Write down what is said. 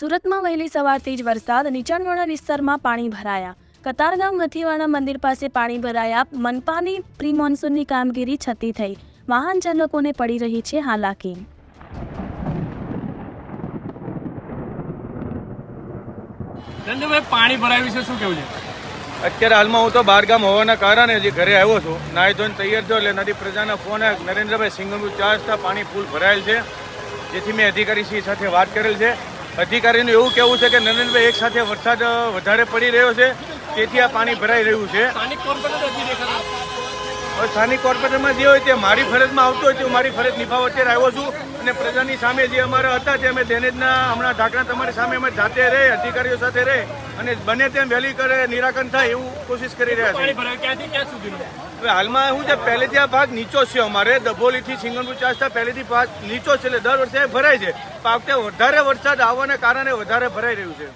સુરતમાં વહેલી સવારથી જ વરસાદ નીચાણવાળા વિસ્તારમાં પાણી ભરાયા. કતારગામ મથીવાળા મંદિર પાસે પાણી ભરાયા. મનપાની પ્રી મોન્સૂનની કામગીરી છતી થઈ. વાહન ચાલકોને પડી રહી છે હાલાકી. ધનંજયભાઈ પાણી ભરાયું છે શું કેવું છે? અત્યારે હાલમાં હું તો બહારગામ હોવાના કારણે હજી ઘરે આવ્યો છું. નાહી ધોઈને તૈયાર થયો એટલે નદી પ્રજાના ફોન નરેન્દ્રભાઈ સિંગમનું ચાર રસ્તા પાણી ફૂલ ભરાયેલ છે. જેથી મેં અધિકારી શ્રી સાથે વાત કરેલ છે. અધિકારીનું એવું કહેવું છે કે નરેન્દ્રભાઈ એક સાથે વરસાદ વધારે પડી રહ્યો છે તેથી આ પાણી ભરાઈ રહ્યું છે. સ્થાનિક કોર્પોરેટરમાં જે હોય તે મારી ફરજમાં આવતું હોય તે હું મારી ફરજ નિભાવ અત્યારે આવ્યો છું. અને પ્રજાની સામે જે અમારા હતા તે અમે ડેનેજના હમણાં ઢાંકણા તમારી સામે અમે જાતે રહે અધિકારીઓ સાથે રહે. અને બને તેમ વહેલી કરે નિરાકરણ થાય એવું કોશિશ કરી રહ્યા છે. હવે હાલમાં શું છે પહેલેથી આ ભાગ નીચો છે અમારે. દબોલીથી સિંગલપુર ચાસ્તા પહેલેથી ભાગ નીચો છે એટલે દર વર્ષે ભરાય છે. પણ આ વખતે વધારે વરસાદ આવવાના કારણે વધારે ભરાઈ રહ્યું છે.